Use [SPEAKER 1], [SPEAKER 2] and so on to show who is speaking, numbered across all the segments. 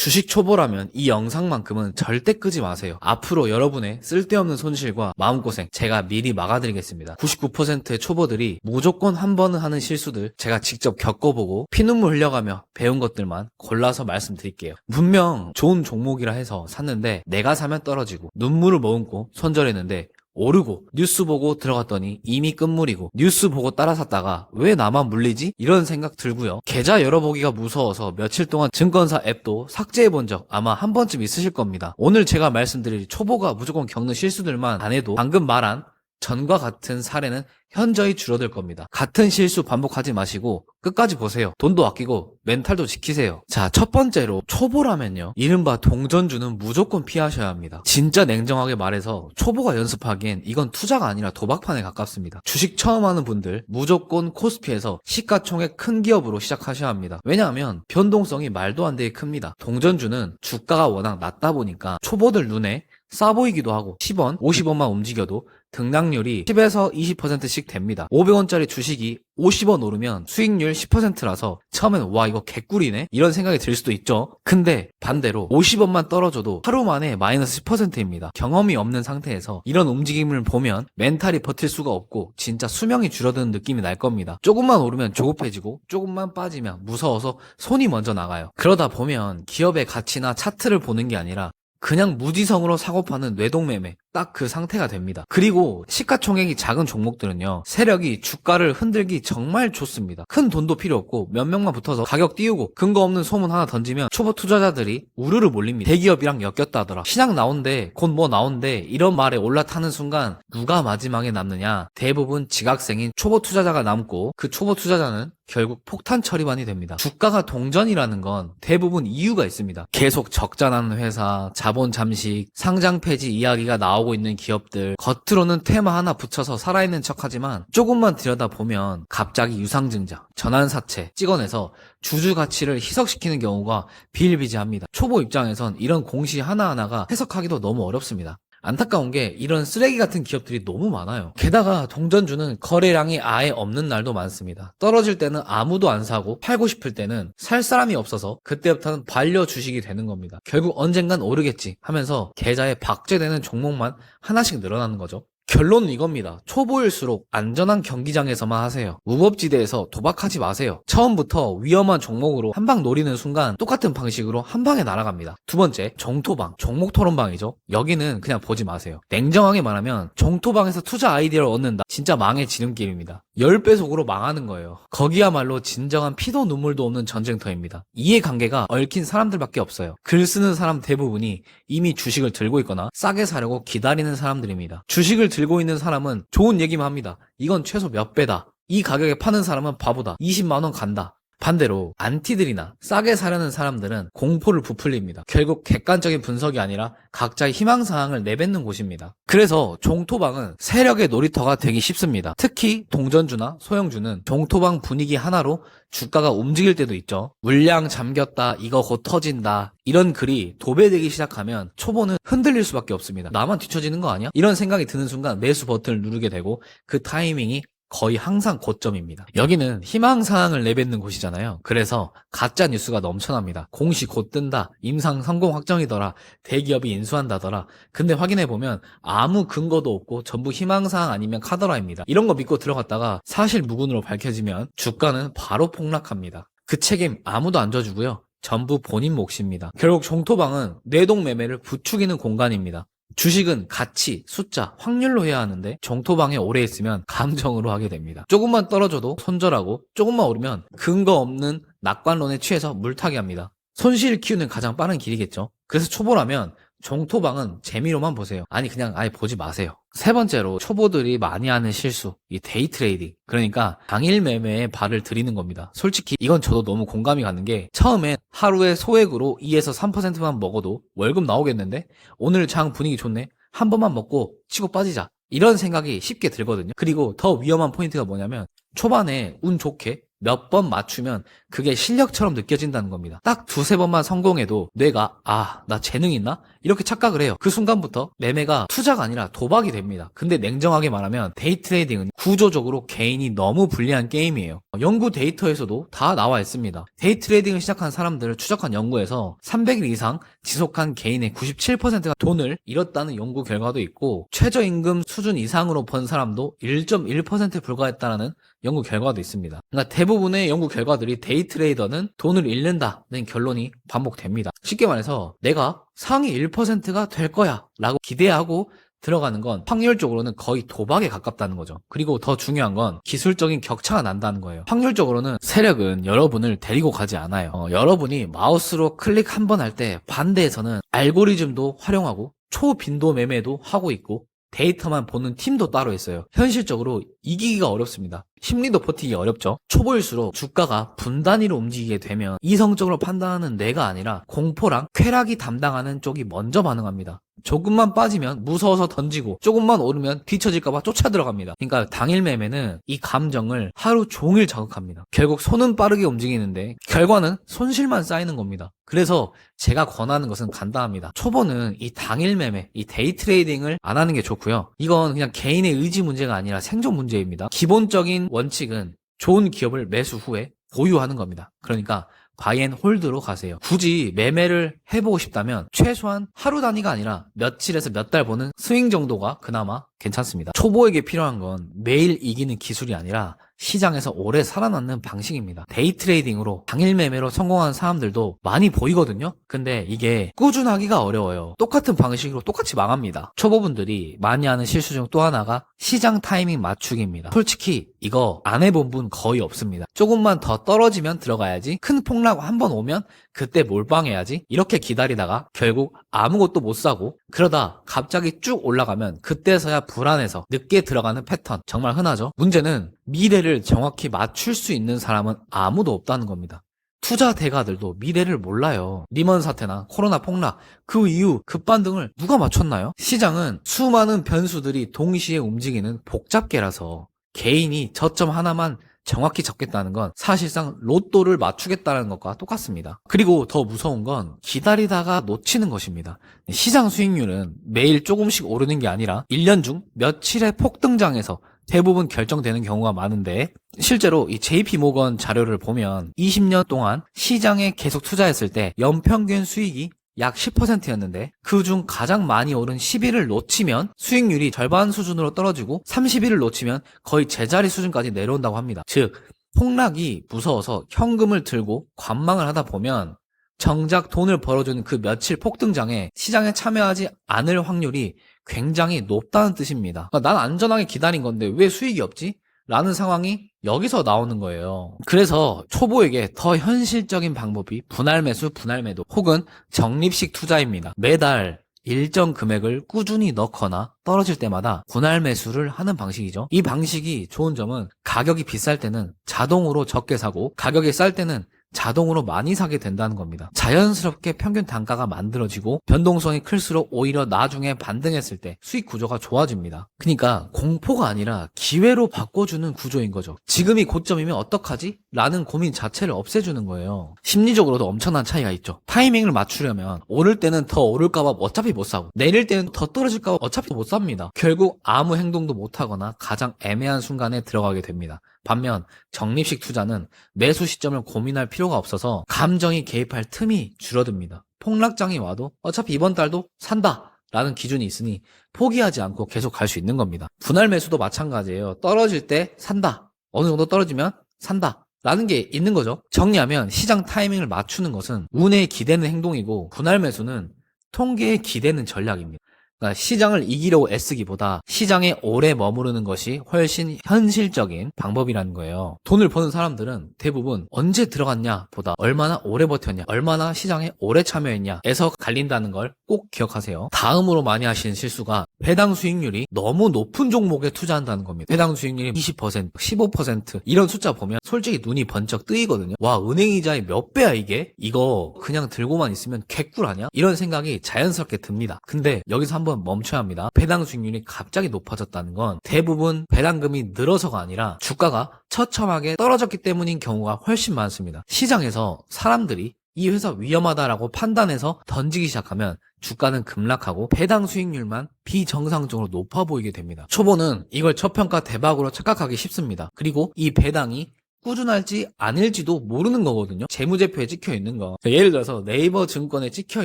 [SPEAKER 1] 주식 초보라면 이 영상만큼은 절대 끄지 마세요. 앞으로 여러분의 쓸데없는 손실과 마음고생 제가 미리 막아드리겠습니다. 99%의 초보들이 무조건 한 번은 하는 실수들 제가 직접 겪어보고 피눈물 흘려가며 배운 것들만 골라서 말씀드릴게요. 분명 좋은 종목이라 해서 샀는데 내가 사면 떨어지고 눈물을 머금고 손절했는데 오르고 뉴스 보고 들어갔더니 이미 끝물이고 뉴스 보고 따라 샀다가 왜 나만 물리지? 이런 생각 들고요. 계좌 열어보기가 무서워서 며칠 동안 증권사 앱도 삭제해 본 적 아마 한 번쯤 있으실 겁니다. 오늘 제가 말씀드릴 초보가 무조건 겪는 실수들만 안 해도 방금 말한 전과 같은 사례는 현저히 줄어들 겁니다. 같은 실수 반복하지 마시고 끝까지 보세요. 돈도 아끼고 멘탈도 지키세요. 자, 첫 번째로 초보라면요. 이른바 동전주는 무조건 피하셔야 합니다. 진짜 냉정하게 말해서 초보가 연습하기엔 이건 투자가 아니라 도박판에 가깝습니다. 주식 처음 하는 분들 무조건 코스피에서 시가총액 큰 기업으로 시작하셔야 합니다. 왜냐하면 변동성이 말도 안 되게 큽니다. 동전주는 주가가 워낙 낮다 보니까 초보들 눈에 싸 보이기도 하고 10원, 50원만 움직여도 등락률이 10에서 20%씩 됩니다. 500원짜리 주식이 50원 오르면 수익률 10%라서 처음엔 와 이거 개꿀이네 이런 생각이 들 수도 있죠. 근데 반대로 50원만 떨어져도 하루 만에 마이너스 10%입니다. 경험이 없는 상태에서 이런 움직임을 보면 멘탈이 버틸 수가 없고 진짜 수명이 줄어드는 느낌이 날 겁니다. 조금만 오르면 조급해지고 조금만 빠지면 무서워서 손이 먼저 나가요. 그러다 보면 기업의 가치나 차트를 보는 게 아니라 그냥 무지성으로 사고파는 뇌동매매 딱그 상태가 됩니다. 그리고 시가총액이 작은 종목들은요, 세력이 주가를 흔들기 정말 좋습니다. 큰 돈도 필요 없고 몇 명만 붙어서 가격 띄우고 근거 없는 소문 하나 던지면 초보 투자자들이 우르르 몰립니다. 대기업이랑 엮였다더라. 시장 나온대, 곧 뭐 나온대 이런 말에 올라타는 순간 누가 마지막에 남느냐? 대부분 지각생인 초보 투자자가 남고 그 초보 투자자는 결국 폭탄 처리반이 됩니다. 주가가 동전이라는 건 대부분 이유가 있습니다. 계속 적자 나는 회사, 자본 잠식, 상장 폐지 이야기가 나오 고 나오고 있는 기업들 겉으로는 테마 하나 붙여서 살아있는 척하지만 조금만 들여다보면 갑자기 유상증자, 전환사채 찍어내서 주주 가치를 희석시키는 경우가 비일비재합니다. 초보 입장에선 이런 공시 하나하나가 해석하기도 너무 어렵습니다. 안타까운 게 이런 쓰레기 같은 기업들이 너무 많아요. 게다가 동전주는 거래량이 아예 없는 날도 많습니다. 떨어질 때는 아무도 안 사고 팔고 싶을 때는 살 사람이 없어서 그때부터는 반려 주식이 되는 겁니다. 결국 언젠간 오르겠지 하면서 계좌에 박제되는 종목만 하나씩 늘어나는 거죠. 결론은 이겁니다. 초보일수록 안전한 경기장에서만 하세요. 무법지대에서 도박하지 마세요. 처음부터 위험한 종목으로 한 방 노리는 순간 똑같은 방식으로 한 방에 날아갑니다. 두 번째, 종토방 종목 토론방이죠. 여기는 그냥 보지 마세요. 냉정하게 말하면 종토방에서 투자 아이디어를 얻는다. 진짜 망의 지름길입니다. 10배속으로 망하는 거예요. 거기야말로 진정한 피도 눈물도 없는 전쟁터입니다. 이해관계가 얽힌 사람들밖에 없어요. 글 쓰는 사람 대부분이 이미 주식을 들고 있거나 싸게 사려고 기다리는 사람들입니다. 주식을 들 들고 있는 사람은 좋은 얘기만 합니다. 이건 최소 몇 배다. 이 가격에 파는 사람은 바보다. 20만원 간다. 반대로 안티들이나 싸게 사려는 사람들은 공포를 부풀립니다. 결국 객관적인 분석이 아니라 각자의 희망사항을 내뱉는 곳입니다. 그래서 종토방은 세력의 놀이터가 되기 쉽습니다. 특히 동전주나 소형주는 종토방 분위기 하나로 주가가 움직일 때도 있죠. 물량 잠겼다, 이거 곧 터진다. 이런 글이 도배되기 시작하면 초보는 흔들릴 수밖에 없습니다. 나만 뒤처지는 거 아니야? 이런 생각이 드는 순간 매수 버튼을 누르게 되고 그 타이밍이 거의 항상 고점입니다. 여기는 희망사항을 내뱉는 곳이잖아요. 그래서 가짜 뉴스가 넘쳐납니다. 공시 곧 뜬다. 임상 성공 확정이더라. 대기업이 인수한다더라. 근데 확인해보면 아무 근거도 없고 전부 희망사항 아니면 카더라입니다. 이런 거 믿고 들어갔다가 사실 무근으로 밝혀지면 주가는 바로 폭락합니다. 그 책임 아무도 안 져주고요. 전부 본인 몫입니다. 결국 종토방은 뇌동매매를 부추기는 공간입니다. 주식은 가치, 숫자, 확률로 해야 하는데 정토방에 오래 있으면 감정으로 하게 됩니다. 조금만 떨어져도 손절하고 조금만 오르면 근거 없는 낙관론에 취해서 물타기 합니다. 손실 키우는 가장 빠른 길이겠죠. 그래서 초보라면 정토방은 재미로만 보세요. 아니 그냥 아예 보지 마세요. 세 번째로 초보들이 많이 하는 실수, 이 데이 트레이딩. 그러니까 당일 매매에 발을 들이는 겁니다. 솔직히 이건 저도 너무 공감이 가는 게처음에 하루에 소액으로 2에서 3%만 먹어도 월급 나오겠는데 오늘 장 분위기 좋네. 한 번만 먹고 치고 빠지자. 이런 생각이 쉽게 들거든요. 그리고 더 위험한 포인트가 뭐냐면 초반에 운 좋게 몇 번 맞추면 그게 실력처럼 느껴진다는 겁니다. 딱 두세 번만 성공해도 뇌가 아, 나 재능 있나? 이렇게 착각을 해요. 그 순간부터 매매가 투자가 아니라 도박이 됩니다. 근데 냉정하게 말하면 데이트레이딩은 구조적으로 개인이 너무 불리한 게임이에요. 연구 데이터에서도 다 나와 있습니다. 데이트레이딩을 시작한 사람들을 추적한 연구에서 300일 이상 지속한 개인의 97%가 돈을 잃었다는 연구 결과도 있고 최저임금 수준 이상으로 번 사람도 1.1%에 불과했다는 연구 결과도 있습니다. 그러니까 대부분의 연구 결과들이 데이트레이더는 돈을 잃는다는 결론이 반복됩니다. 쉽게 말해서 내가 상위 1%가 될 거야 라고 기대하고 들어가는 건 확률적으로는 거의 도박에 가깝다는 거죠. 그리고 더 중요한 건 기술적인 격차가 난다는 거예요. 확률적으로는 세력은 여러분을 데리고 가지 않아요. 어, 여러분이 마우스로 클릭 한 번 할 때 반대에서는 알고리즘도 활용하고 초빈도 매매도 하고 있고 데이터만 보는 팀도 따로 있어요. 현실적으로 이기기가 어렵습니다. 심리도 버티기 어렵죠. 초보일수록 주가가 분단위로 움직이게 되면 이성적으로 판단하는 내가 아니라 공포랑 쾌락이 담당하는 쪽이 먼저 반응합니다. 조금만 빠지면 무서워서 던지고 조금만 오르면 뒤처질까봐 쫓아 들어갑니다. 그러니까 당일 매매는 이 감정을 하루 종일 자극합니다. 결국 손은 빠르게 움직이는데 결과는 손실만 쌓이는 겁니다. 그래서 제가 권하는 것은 간단합니다. 초보는 이 당일 매매, 이 데이 트레이딩을 안 하는 게 좋고요. 이건 그냥 개인의 의지 문제가 아니라 생존 문제입니다. 기본적인 원칙은 좋은 기업을 매수 후에 보유하는 겁니다. 그러니까 바이앤 홀드로 가세요. 굳이 매매를 해보고 싶다면 최소한 하루 단위가 아니라 며칠에서 몇 달 보는 스윙 정도가 그나마 괜찮습니다. 초보에게 필요한 건 매일 이기는 기술이 아니라 시장에서 오래 살아남는 방식입니다. 데이 트레이딩으로 당일 매매로 성공한 사람들도 많이 보이거든요. 근데 이게 꾸준하기가 어려워요. 똑같은 방식으로 똑같이 망합니다. 초보분들이 많이 하는 실수 중 또 하나가 시장 타이밍 맞추기입니다. 솔직히 이거 안 해본 분 거의 없습니다. 조금만 더 떨어지면 들어가야지. 큰 폭락 한번 오면 그때 몰빵해야지. 이렇게 기다리다가 결국 아무것도 못 사고 그러다 갑자기 쭉 올라가면 그때서야 불안해서 늦게 들어가는 패턴 정말 흔하죠. 문제는 미래를 정확히 맞출 수 있는 사람은 아무도 없다는 겁니다. 투자 대가들도 미래를 몰라요. 리먼 사태나 코로나 폭락, 그 이후 급반등을 누가 맞췄나요? 시장은 수많은 변수들이 동시에 움직이는 복잡계라서 개인이 저점 하나만 정확히 적겠다는 건 사실상 로또를 맞추겠다는 것과 똑같습니다. 그리고 더 무서운 건 기다리다가 놓치는 것입니다. 시장 수익률은 매일 조금씩 오르는 게 아니라 1년 중 며칠의 폭등장에서 대부분 결정되는 경우가 많은데 실제로 이 JP 모건 자료를 보면 20년 동안 시장에 계속 투자했을 때 연평균 수익이 약 10%였는데 그 중 가장 많이 오른 10위를 놓치면 수익률이 절반 수준으로 떨어지고 30위를 놓치면 거의 제자리 수준까지 내려온다고 합니다. 즉 폭락이 무서워서 현금을 들고 관망을 하다 보면 정작 돈을 벌어주는 그 며칠 폭등장에 시장에 참여하지 않을 확률이 굉장히 높다는 뜻입니다. 그러니까 난 안전하게 기다린 건데 왜 수익이 없지? 라는 상황이 여기서 나오는 거예요. 그래서 초보에게 더 현실적인 방법이 분할 매수, 분할 매도 혹은 적립식 투자입니다. 매달 일정 금액을 꾸준히 넣거나 떨어질 때마다 분할 매수를 하는 방식이죠. 이 방식이 좋은 점은 가격이 비쌀 때는 자동으로 적게 사고 가격이 쌀 때는 자동으로 많이 사게 된다는 겁니다. 자연스럽게 평균 단가가 만들어지고 변동성이 클수록 오히려 나중에 반등했을 때 수익 구조가 좋아집니다. 그러니까 공포가 아니라 기회로 바꿔주는 구조인 거죠. 지금이 고점이면 어떡하지? 라는 고민 자체를 없애주는 거예요. 심리적으로도 엄청난 차이가 있죠. 타이밍을 맞추려면 오를 때는 더 오를까봐 어차피 못 사고 내릴 때는 더 떨어질까봐 어차피 못 삽니다. 결국 아무 행동도 못하거나 가장 애매한 순간에 들어가게 됩니다. 반면 적립식 투자는 매수 시점을 고민할 필요가 없어서 감정이 개입할 틈이 줄어듭니다. 폭락장이 와도 어차피 이번 달도 산다 라는 기준이 있으니 포기하지 않고 계속 갈 수 있는 겁니다. 분할 매수도 마찬가지예요. 떨어질 때 산다. 어느 정도 떨어지면 산다. 라는 게 있는 거죠. 정리하면 시장 타이밍을 맞추는 것은 운에 기대는 행동이고 분할 매수는 통계에 기대는 전략입니다. 그러니까 시장을 이기려고 애쓰기보다 시장에 오래 머무르는 것이 훨씬 현실적인 방법이라는 거예요. 돈을 버는 사람들은 대부분 언제 들어갔냐 보다 얼마나 오래 버텼냐, 얼마나 시장에 오래 참여했냐에서 갈린다는 걸 꼭 기억하세요. 다음으로 많이 하시는 실수가 배당 수익률이 너무 높은 종목에 투자한다는 겁니다. 배당 수익률이 20%, 15% 이런 숫자 보면 솔직히 눈이 번쩍 뜨이거든요. 와 은행 이자의 몇 배야 이게? 이거 그냥 들고만 있으면 개꿀 아냐? 이런 생각이 자연스럽게 듭니다. 근데 여기서 한번 멈춰야 합니다. 배당 수익률이 갑자기 높아졌다는 건 대부분 배당금이 늘어서가 아니라 주가가 처참하게 떨어졌기 때문인 경우가 훨씬 많습니다. 시장에서 사람들이 이 회사 위험하다라고 판단해서 던지기 시작하면 주가는 급락하고 배당 수익률만 비정상적으로 높아 보이게 됩니다. 초보는 이걸 첫평가 대박으로 착각하기 쉽습니다. 그리고 이 배당이 꾸준할지 아닐지도 모르는 거거든요. 재무제표에 찍혀 있는 거. 그러니까 예를 들어서 네이버 증권에 찍혀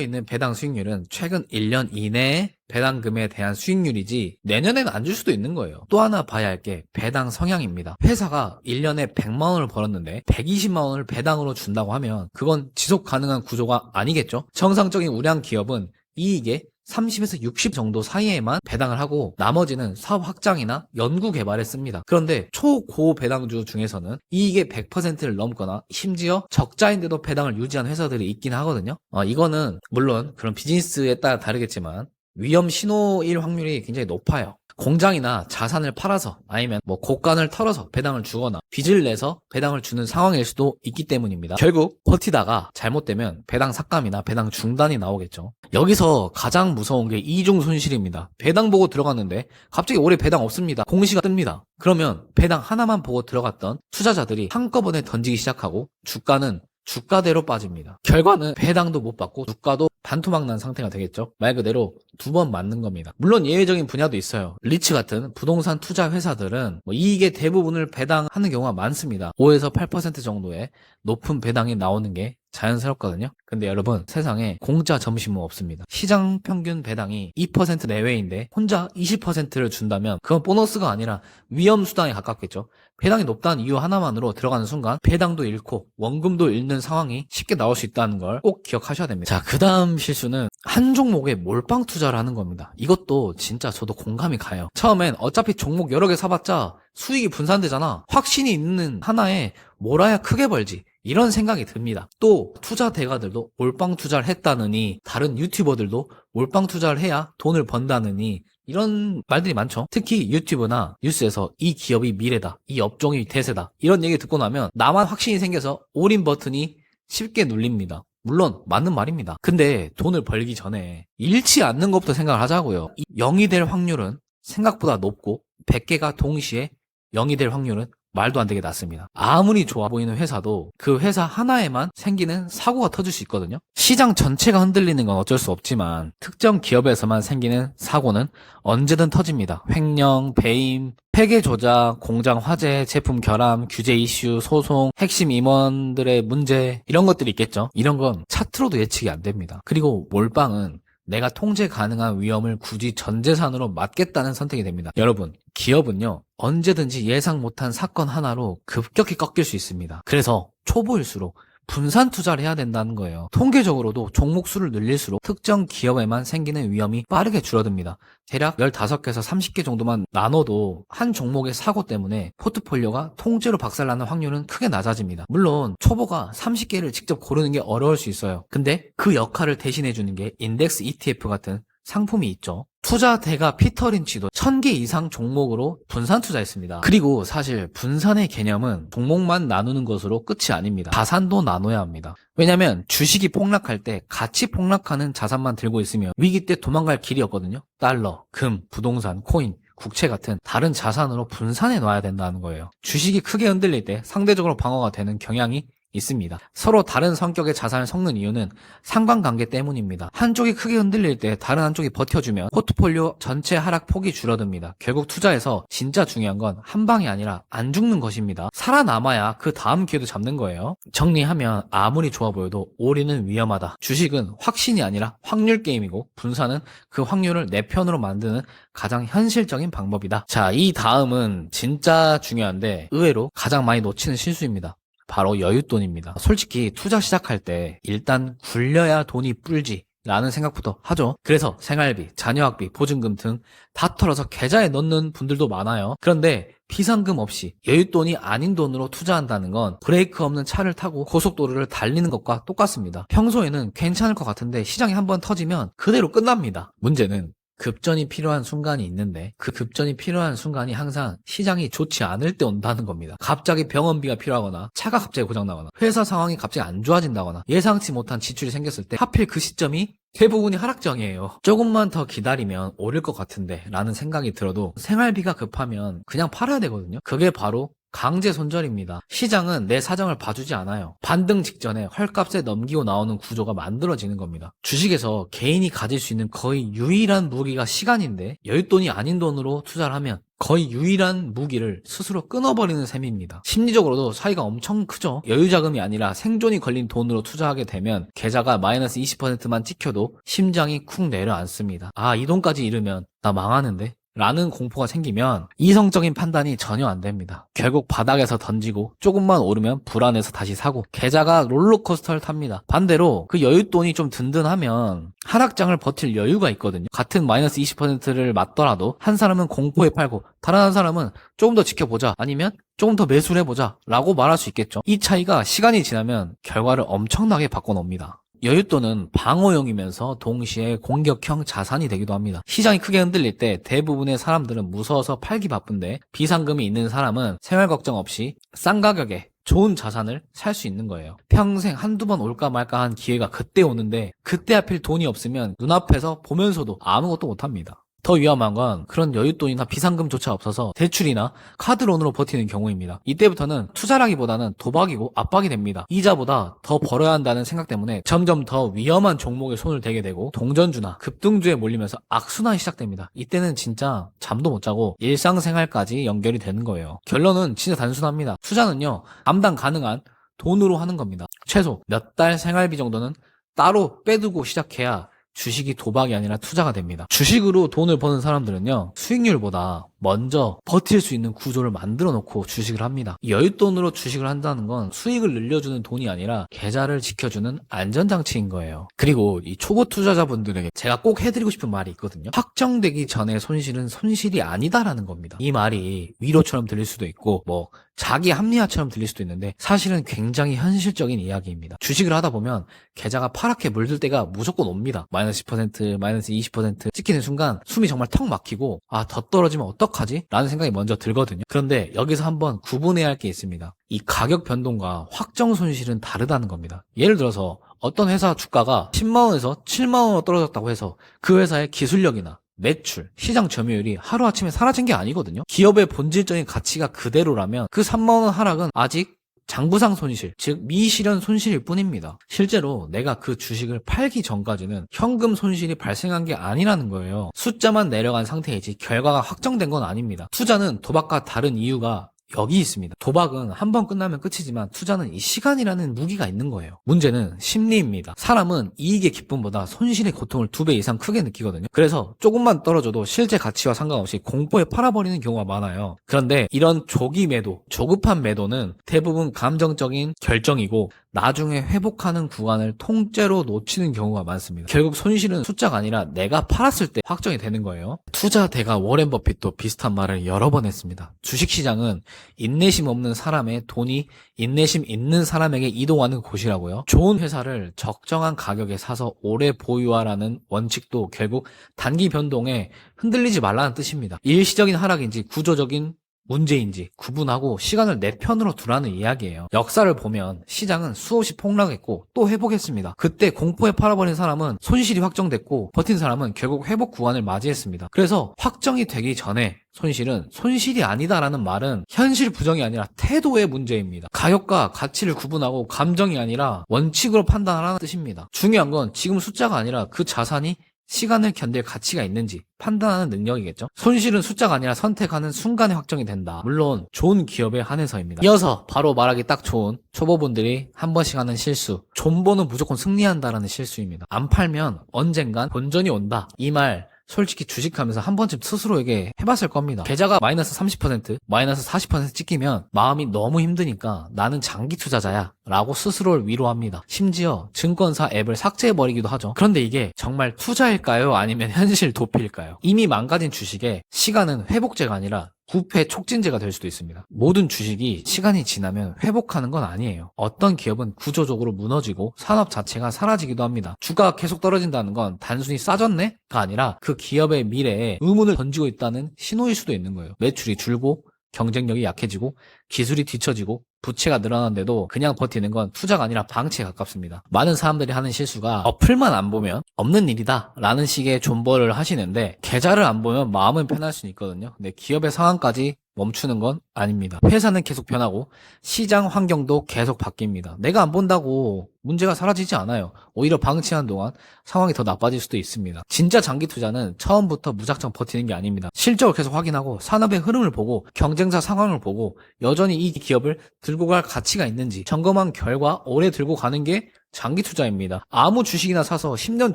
[SPEAKER 1] 있는 배당 수익률은 최근 1년 이내에 배당금에 대한 수익률이지 내년에는안 줄 수도 있는 거예요. 또 하나 봐야 할 게 배당 성향입니다. 회사가 1년에 100만 원을 벌었는데 120만 원을 배당으로 준다고 하면 그건 지속 가능한 구조가 아니겠죠? 정상적인 우량 기업은 이익에 30에서 60 정도 사이에만 배당을 하고 나머지는 사업 확장이나 연구 개발에 씁니다. 그런데 초고 배당주 중에서는 이익의 100%를 넘거나 심지어 적자인데도 배당을 유지한 회사들이 있긴 하거든요. 어, 이거는 물론 그런 비즈니스에 따라 다르겠지만 위험 신호일 확률이 굉장히 높아요. 공장이나 자산을 팔아서 아니면 뭐 곡간을 털어서 배당을 주거나 빚을 내서 배당을 주는 상황일 수도 있기 때문입니다. 결국 버티다가 잘못되면 배당 삭감이나 배당 중단이 나오겠죠. 여기서 가장 무서운 게 이중 손실입니다. 배당 보고 들어갔는데 갑자기 올해 배당 없습니다. 공시가 뜹니다. 그러면 배당 하나만 보고 들어갔던 투자자들이 한꺼번에 던지기 시작하고 주가는 주가대로 빠집니다. 결과는 배당도 못 받고 주가도 반토막 난 상태가 되겠죠. 말 그대로 두 번 맞는 겁니다. 물론 예외적인 분야도 있어요. 리츠 같은 부동산 투자 회사들은 뭐 이익의 대부분을 배당하는 경우가 많습니다. 5에서 8% 정도의 높은 배당이 나오는 게 자연스럽거든요. 근데 여러분 세상에 공짜 점심은 없습니다. 시장 평균 배당이 2% 내외인데 혼자 20%를 준다면 그건 보너스가 아니라 위험 수당에 가깝겠죠. 배당이 높다는 이유 하나만으로 들어가는 순간 배당도 잃고 원금도 잃는 상황이 쉽게 나올 수 있다는 걸 꼭 기억하셔야 됩니다. 자, 그다음 실수는 한 종목에 몰빵 투자를 하는 겁니다. 이것도 진짜 저도 공감이 가요. 처음엔 어차피 종목 여러 개 사봤자 수익이 분산되잖아. 확신이 있는 하나에 몰아야 크게 벌지. 이런 생각이 듭니다. 또 투자 대가들도 올빵 투자를 했다느니 다른 유튜버들도 올빵 투자를 해야 돈을 번다느니 이런 말들이 많죠. 특히 유튜브나 뉴스에서 이 기업이 미래다, 이 업종이 대세다 이런 얘기 듣고 나면 나만 확신이 생겨서 올인 버튼이 쉽게 눌립니다. 물론 맞는 말입니다. 근데 돈을 벌기 전에 잃지 않는 것부터 생각을 하자고요. 0이 될 확률은 생각보다 높고 100개가 동시에 0이 될 확률은 말도 안 되게 낮습니다. 아무리 좋아 보이는 회사도 그 회사 하나에만 생기는 사고가 터질 수 있거든요. 시장 전체가 흔들리는 건 어쩔 수 없지만 특정 기업에서만 생기는 사고는 언제든 터집니다. 횡령, 배임, 회계 조작, 공장 화재, 제품 결함, 규제 이슈, 소송, 핵심 임원들의 문제 이런 것들이 있겠죠. 이런 건 차트로도 예측이 안 됩니다. 그리고 몰빵은 내가 통제 가능한 위험을 굳이 전 재산으로 맞겠다는 선택이 됩니다. 여러분, 기업은요, 언제든지 예상 못한 사건 하나로 급격히 꺾일 수 있습니다. 그래서 초보일수록 분산 투자를 해야 된다는 거예요. 통계적으로도 종목 수를 늘릴수록 특정 기업에만 생기는 위험이 빠르게 줄어듭니다. 대략 15개에서 30개 정도만 나눠도 한 종목의 사고 때문에 포트폴리오가 통째로 박살나는 확률은 크게 낮아집니다. 물론 초보가 30개를 직접 고르는 게 어려울 수 있어요. 근데 그 역할을 대신해 주는 게 인덱스 ETF 같은 상품이 있죠. 투자 대가 피터 린치도 1000개 이상 종목으로 분산 투자했습니다. 그리고 사실 분산의 개념은 종목만 나누는 것으로 끝이 아닙니다. 자산도 나눠야 합니다. 왜냐면 주식이 폭락할 때 같이 폭락하는 자산만 들고 있으면 위기 때 도망갈 길이 없거든요. 달러, 금, 부동산, 코인, 국채 같은 다른 자산으로 분산해 놔야 된다는 거예요. 주식이 크게 흔들릴 때 상대적으로 방어가 되는 경향이 있습니다. 서로 다른 성격의 자산을 섞는 이유는 상관관계 때문입니다. 한쪽이 크게 흔들릴 때 다른 한쪽이 버텨주면 포트폴리오 전체 하락 폭이 줄어듭니다. 결국 투자에서 진짜 중요한 건 한 방이 아니라 안 죽는 것입니다. 살아남아야 그 다음 기회도 잡는 거예요. 정리하면 아무리 좋아 보여도 오리는 위험하다. 주식은 확신이 아니라 확률 게임이고 분산은 그 확률을 내 편으로 만드는 가장 현실적인 방법이다. 자, 이 다음은 진짜 중요한데 의외로 가장 많이 놓치는 실수입니다. 바로 여윳돈입니다. 솔직히 투자 시작할 때 일단 굴려야 돈이 뿔지 라는 생각부터 하죠. 그래서 생활비, 자녀학비, 보증금 등 다 털어서 계좌에 넣는 분들도 많아요. 그런데 비상금 없이 여윳돈이 아닌 돈으로 투자한다는 건 브레이크 없는 차를 타고 고속도로를 달리는 것과 똑같습니다. 평소에는 괜찮을 것 같은데 시장이 한번 터지면 그대로 끝납니다. 문제는 급전이 필요한 순간이 있는데 그 급전이 필요한 순간이 항상 시장이 좋지 않을 때 온다는 겁니다. 갑자기 병원비가 필요하거나 차가 갑자기 고장나거나 회사 상황이 갑자기 안 좋아진다거나 예상치 못한 지출이 생겼을 때 하필 그 시점이 대부분이 하락장이에요. 조금만 더 기다리면 오를 것 같은데 라는 생각이 들어도 생활비가 급하면 그냥 팔아야 되거든요. 그게 바로 강제 손절입니다. 시장은 내 사정을 봐주지 않아요. 반등 직전에 헐값에 넘기고 나오는 구조가 만들어지는 겁니다. 주식에서 개인이 가질 수 있는 거의 유일한 무기가 시간인데 여윳돈이 아닌 돈으로 투자를 하면 거의 유일한 무기를 스스로 끊어버리는 셈입니다. 심리적으로도 사이가 엄청 크죠. 여유자금이 아니라 생존이 걸린 돈으로 투자하게 되면 계좌가 마이너스 20%만 찍혀도 심장이 쿵 내려앉습니다. 아, 이 돈까지 잃으면 나 망하는데? 라는 공포가 생기면 이성적인 판단이 전혀 안 됩니다. 결국 바닥에서 던지고 조금만 오르면 불안해서 다시 사고 계좌가 롤러코스터를 탑니다. 반대로 그 여윳돈이 좀 든든하면 하락장을 버틸 여유가 있거든요. 같은 마이너스 20%를 맞더라도 한 사람은 공포에 팔고 다른 한 사람은 조금 더 지켜보자 아니면 조금 더 매수를 해보자 라고 말할 수 있겠죠. 이 차이가 시간이 지나면 결과를 엄청나게 바꿔놉니다. 여윳돈은 방어용이면서 동시에 공격형 자산이 되기도 합니다. 시장이 크게 흔들릴 때 대부분의 사람들은 무서워서 팔기 바쁜데 비상금이 있는 사람은 생활 걱정 없이 싼 가격에 좋은 자산을 살 수 있는 거예요. 평생 한두 번 올까 말까 한 기회가 그때 오는데 그때 하필 돈이 없으면 눈앞에서 보면서도 아무것도 못합니다. 더 위험한 건 그런 여윳돈이나 비상금조차 없어서 대출이나 카드론으로 버티는 경우입니다. 이때부터는 투자라기보다는 도박이고 압박이 됩니다. 이자보다 더 벌어야 한다는 생각 때문에 점점 더 위험한 종목에 손을 대게 되고 동전주나 급등주에 몰리면서 악순환이 시작됩니다. 이때는 진짜 잠도 못 자고 일상생활까지 연결이 되는 거예요. 결론은 진짜 단순합니다. 투자는요, 감당 가능한 돈으로 하는 겁니다. 최소 몇 달 생활비 정도는 따로 빼두고 시작해야 주식이 도박이 아니라 투자가 됩니다. 주식으로 돈을 버는 사람들은요, 수익률보다 먼저 버틸 수 있는 구조를 만들어 놓고 주식을 합니다. 여윳돈으로 주식을 한다는 건 수익을 늘려주는 돈이 아니라 계좌를 지켜주는 안전장치인 거예요. 그리고 이 초보 투자자분들에게 제가 꼭 해드리고 싶은 말이 있거든요. 확정되기 전에 손실은 손실이 아니다라는 겁니다. 이 말이 위로처럼 들릴 수도 있고 뭐 자기 합리화처럼 들릴 수도 있는데 사실은 굉장히 현실적인 이야기입니다. 주식을 하다 보면 계좌가 파랗게 물들 때가 무조건 옵니다. 마이너스 10%, 마이너스 20% 찍히는 순간 숨이 정말 턱 막히고 아 더 떨어지면 어떡 어떡하지? 라는 생각이 먼저 들거든요. 그런데 여기서 한번 구분해야 할 게 있습니다. 이 가격 변동과 확정 손실은 다르다는 겁니다. 예를 들어서 어떤 회사 주가가 10만원에서 7만원으로 떨어졌다고 해서 그 회사의 기술력이나 매출, 시장 점유율이 하루아침에 사라진 게 아니거든요. 기업의 본질적인 가치가 그대로라면 그 3만원 하락은 아직 장부상 손실, 즉 미실현 손실일 뿐입니다. 실제로 내가 그 주식을 팔기 전까지는 현금 손실이 발생한 게 아니라는 거예요. 숫자만 내려간 상태이지 결과가 확정된 건 아닙니다. 투자는 도박과 다른 이유가 여기 있습니다. 도박은 한 번 끝나면 끝이지만 투자는 이 시간이라는 무기가 있는 거예요. 문제는 심리입니다. 사람은 이익의 기쁨보다 손실의 고통을 두 배 이상 크게 느끼거든요. 그래서 조금만 떨어져도 실제 가치와 상관없이 공포에 팔아버리는 경우가 많아요. 그런데 이런 조기 매도, 조급한 매도는 대부분 감정적인 결정이고 나중에 회복하는 구간을 통째로 놓치는 경우가 많습니다. 결국 손실은 숫자가 아니라 내가 팔았을 때 확정이 되는 거예요. 투자대가 워렌 버핏도 비슷한 말을 여러 번 했습니다. 주식시장은 인내심 없는 사람의 돈이 인내심 있는 사람에게 이동하는 곳이라고요. 좋은 회사를 적정한 가격에 사서 오래 보유하라는 원칙도 결국 단기 변동에 흔들리지 말라는 뜻입니다. 일시적인 하락인지 구조적인 문제인지 구분하고 시간을 내 편으로 두라는 이야기예요. 역사를 보면 시장은 수없이 폭락했고 또 회복했습니다. 그때 공포에 팔아버린 사람은 손실이 확정됐고 버틴 사람은 결국 회복 구간을 맞이했습니다. 그래서 확정이 되기 전에 손실은 손실이 아니다라는 말은 현실 부정이 아니라 태도의 문제입니다. 가격과 가치를 구분하고 감정이 아니라 원칙으로 판단하라는 뜻입니다. 중요한 건 지금 숫자가 아니라 그 자산이 시간을 견딜 가치가 있는지 판단하는 능력이겠죠. 손실은 숫자가 아니라 선택하는 순간에 확정이 된다. 물론 좋은 기업에 한해서입니다. 이어서 바로 말하기 딱 좋은 초보분들이 한 번씩 하는 실수. 존버는 무조건 승리한다라는 실수입니다. 안 팔면 언젠간 본전이 온다. 이말 솔직히 주식하면서 한 번쯤 스스로에게 해봤을 겁니다. 계좌가 마이너스 30%, 마이너스 40% 찍히면 마음이 너무 힘드니까 나는 장기 투자자야 라고 스스로를 위로합니다. 심지어 증권사 앱을 삭제해버리기도 하죠. 그런데 이게 정말 투자일까요? 아니면 현실 도피일까요? 이미 망가진 주식에 시간은 회복제가 아니라 부패 촉진제가 될 수도 있습니다. 모든 주식이 시간이 지나면 회복하는 건 아니에요. 어떤 기업은 구조적으로 무너지고 산업 자체가 사라지기도 합니다. 주가 계속 떨어진다는 건 단순히 싸졌네가 아니라 그 기업의 미래에 의문을 던지고 있다는 신호일 수도 있는 거예요. 매출이 줄고 경쟁력이 약해지고 기술이 뒤처지고 부채가 늘어나는데도 그냥 버티는 건 투자가 아니라 방치에 가깝습니다. 많은 사람들이 하는 실수가 어플만 안 보면 없는 일이다 라는 식의 존버를 하시는데 계좌를 안 보면 마음은 편할 수는 있거든요. 근데 기업의 상황까지 멈추는 건 아닙니다. 회사는 계속 변하고 시장 환경도 계속 바뀝니다. 내가 안 본다고 문제가 사라지지 않아요. 오히려 방치한 동안 상황이 더 나빠질 수도 있습니다. 진짜 장기 투자는 처음부터 무작정 버티는 게 아닙니다. 실적을 계속 확인하고 산업의 흐름을 보고 경쟁사 상황을 보고 여전히 이 기업을 들고 갈 가치가 있는지 점검한 결과 오래 들고 가는 게 장기 투자입니다. 아무 주식이나 사서 10년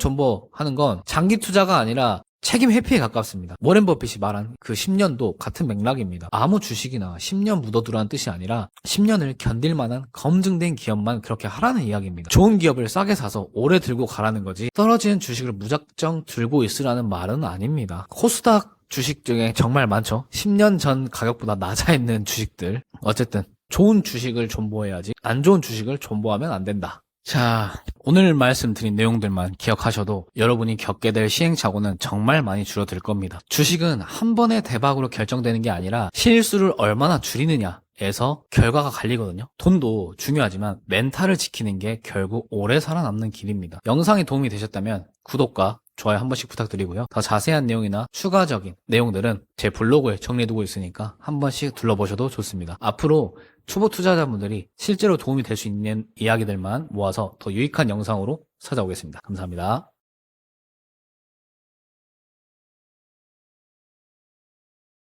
[SPEAKER 1] 존버하는 건 장기 투자가 아니라 책임 회피에 가깝습니다. 워렌 버핏이 말한 그 10년도 같은 맥락입니다. 아무 주식이나 10년 묻어두라는 뜻이 아니라 10년을 견딜 만한 검증된 기업만 그렇게 하라는 이야기입니다. 좋은 기업을 싸게 사서 오래 들고 가라는 거지 떨어지는 주식을 무작정 들고 있으라는 말은 아닙니다. 코스닥 주식 중에 정말 많죠. 10년 전 가격보다 낮아 있는 주식들. 어쨌든 좋은 주식을 존버해야지 안 좋은 주식을 존버하면 안 된다. 자, 오늘 말씀드린 내용들만 기억하셔도 여러분이 겪게 될 시행착오는 정말 많이 줄어들 겁니다. 주식은 한 번의 대박으로 결정되는 게 아니라 실수를 얼마나 줄이느냐, 에서 결과가 갈리거든요. 돈도 중요하지만 멘탈을 지키는 게 결국 오래 살아남는 길입니다. 영상이 도움이 되셨다면 구독과 좋아요 한 번씩 부탁드리고요. 더 자세한 내용이나 추가적인 내용들은 제 블로그에 정리해두고 있으니까 한 번씩 둘러보셔도 좋습니다. 앞으로 초보 투자자분들이 실제로 도움이 될 수 있는 이야기들만 모아서 더 유익한 영상으로 찾아오겠습니다. 감사합니다.